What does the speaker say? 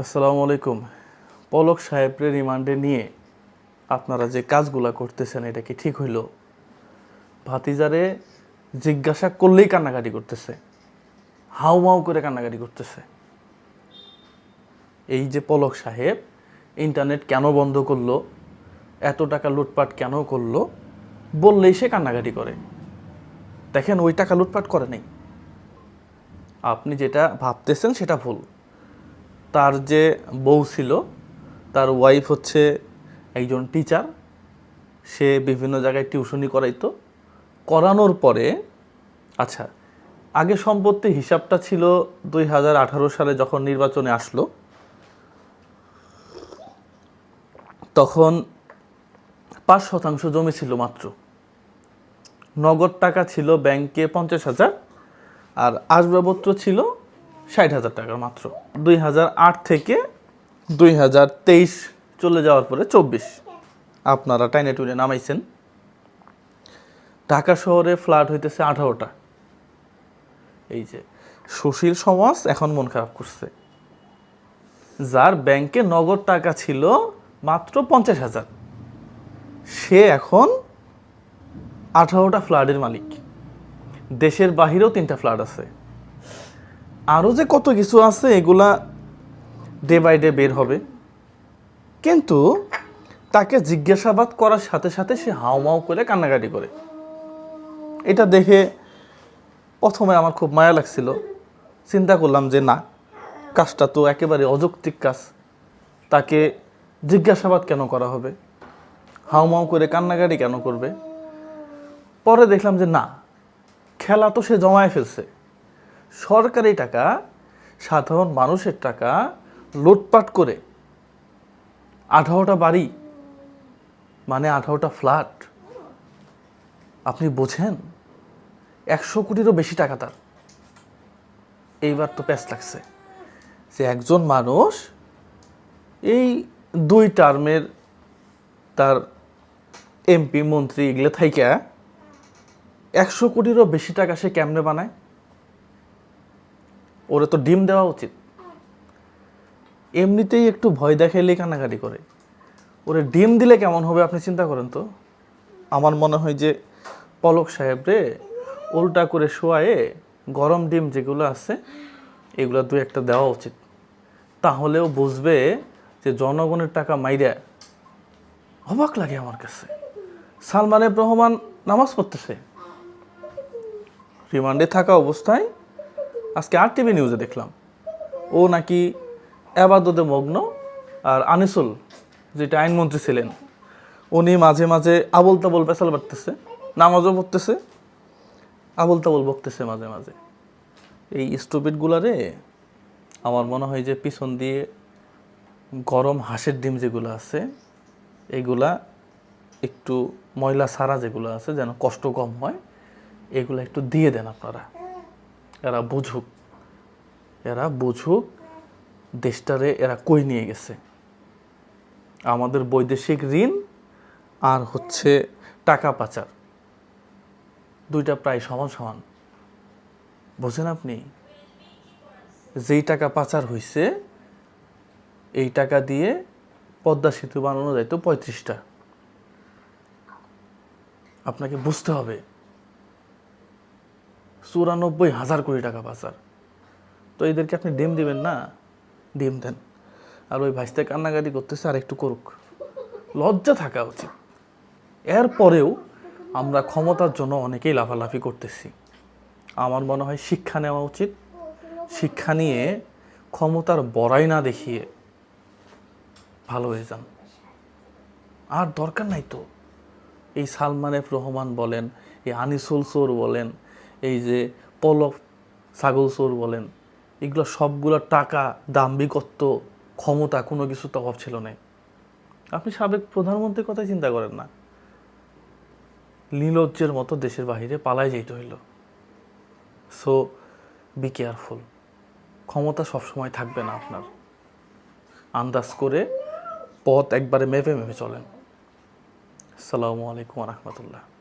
আসসালামু আলাইকুম। পলক সাহেবরে রিমান্ডে নিয়ে আপনারা যে কাজগুলা করতেছেন, এটা কি ঠিক হইল? ভাতিজারে জিজ্ঞাসা করলেই কান্নাকাটি করতেছে। হাউ মাউ করে কান্নাকাটি করতেছে। এই যে পলক সাহেব, ইন্টারনেট কেন বন্ধ করল? এত টাকা লুটপাট কেন করল? বললেই সে কান্নাকাটি করে। দেখেন, ওই টাকা লুটপাট করে নাই। আপনি যেটা ভাবতেছেন, সেটা ভুল। তার যে বউ ছিল, তার ওয়াইফ হচ্ছে একজন টিচার সে বিভিন্ন জায়গায় টিউশনি করাইতো। করানোর পরে আচ্ছা আগে সম্পত্তি হিসাবটা ছিল দুই হাজার আঠারো সালে যখন নির্বাচনে আসলো, তখন পাঁচ শতাংশ জমি ছিল মাত্র। নগদ টাকা ছিল ব্যাংকে পঞ্চাশ হাজার, আর আসবাবপত্র ছিল ষাট হাজার টাকার মাত্র। দুই হাজার আট থেকে দুই হাজার তেইশ চলে যাওয়ার পরে চব্বিশ। আপনারা টাইনে টুইনে নামাইছেন। ঢাকা শহরে ফ্ল্যাট হইতেছে আঠারোটা। এই যে, সুশীল সমাজ এখন মন খারাপ করছে। যার ব্যাংকে নগদ টাকা ছিল মাত্র পঞ্চাশ হাজার। সে এখন আঠারোটা ফ্ল্যাটের মালিক। দেশের বাহিরেও তিনটা ফ্ল্যাট আছে। আরও যে কত কিছু আছে, এগুলা ডে বাই ডে বের হবে। কিন্তু তাকে জিজ্ঞাসাবাদ করার সাথে সাথে সে হাউমাউ করে, কান্নাকাটি করে। এটা দেখে প্রথমে আমার খুব মায়া লাগছিল। চিন্তা করলাম যে, না, কাজটা তো একেবারে অযৌক্তিক কাজ। তাকে জিজ্ঞাসাবাদ কেন করা হবে? হাউমাউ করে কান্নাকাটি কেন করবে? পরে দেখলাম যে, না, খেলা তো সে জমায় ফেলছে। সরকারি টাকা, সাধারণ মানুষের টাকা লুটপাট করে আঠারোটা বাড়ি মানে আঠারোটা ফ্ল্যাট। আপনি বোঝেন? একশো কোটিরও বেশি টাকা তার। এইবার তো প্যাস লাগছে। যে একজন মানুষ এই দুই টার্মের তার এমপি, মন্ত্রী এগুলো থাইকা একশো কোটিরও বেশি টাকা সে কেমনে বানায়? ওরে তো ডিম দেওয়া উচিত। এমনিতেই একটু ভয় দেখাইলেই কানাকাটি করে। ওরে ডিম দিলে কেমন হবে আপনি চিন্তা করেন তো? আমার মনে হয় যে পলক সাহেব রে, উল্টা করে শোয়ায়ে গরম ডিম যেগুলো আছে, এগুলো দু একটা দেওয়া উচিত। তাহলেও বুঝবে যে জনগণের টাকা মাইরা অবাক লাগে আমার কাছে। সালমান এফ রহমান নামাজ পড়তেছে। রিমান্ডে থাকা অবস্থায় আজকে আর টিভি নিউজে দেখলাম। ও নাকি আবাদতে মগ্ন আর আনিসুল, যেটা আইনমন্ত্রী ছিলেন, উনি মাঝে মাঝে আবল তাবল পেশাল বাড়তেছে নামাজও পড়তেছে আবল তাবল বকতেছে মাঝে মাঝে। এই স্টুপিডগুলারে আমার মনে হয় যে পিছন দিয়ে গরম হাঁসের ডিম যেগুলো আছে, এগুলা একটু ময়লা সারা যেগুলো আছে, যেন কষ্ট কম হয়, এগুলো একটু দিয়ে দেন আপনারা। এরা বুঝুক। এরা বুঝুক দেশটারে এরা কই নিয়ে গেছে। আমাদের বৈদেশিক ঋণ আর হচ্ছে টাকা পাচার। দুইটা প্রায় সমান সমান। বোঝেন আপনি? যেই টাকা পাচার হয়েছে এই টাকা দিয়ে পদ্মা সেতু বানানো যাইতো পঁয়ত্রিশটা। আপনাকে বুঝতে হবে চুরানব্বই হাজার কোটি টাকা পাচার। তো এদেরকে আপনি ডিম দিবেন না? ডিম দেন। আর ওই ভাইসতে কান্নাকাটি করতেছে, আর একটু করুক। লজ্জা থাকা উচিত। এরপরেও আমরা ক্ষমতার জন্য অনেকেই লাফালাফি করতেছি। আমার মনে হয় শিক্ষা নেওয়া উচিত। শিক্ষা নিয়ে ক্ষমতার বড়াই না দেখিয়ে ভালো হয়ে যান। আর দরকার নাই তো। এই সালমান এফ রহমান বলেন, এই আনিসুল সোর বলেন এই যে পলক ছাগল চোর বলেন, এগুলো সবগুলো টাকা দাম্ভিকত্ব, ক্ষমতা কোনো কিছু তো অভাব ছিল না। আপনি সাবেক প্রধানমন্ত্রীর কথা চিন্তা করেন না। নীলজ্জের মতো দেশের বাহিরে পালাই যেতে হইল। সো বি কেয়ারফুল ক্ষমতা সবসময় থাকবে না আপনার। আন্দাজ করে পথ একবারে মেপে মেপে চলেন। আসসালামু আলাইকুম রহমতুল্লাহ।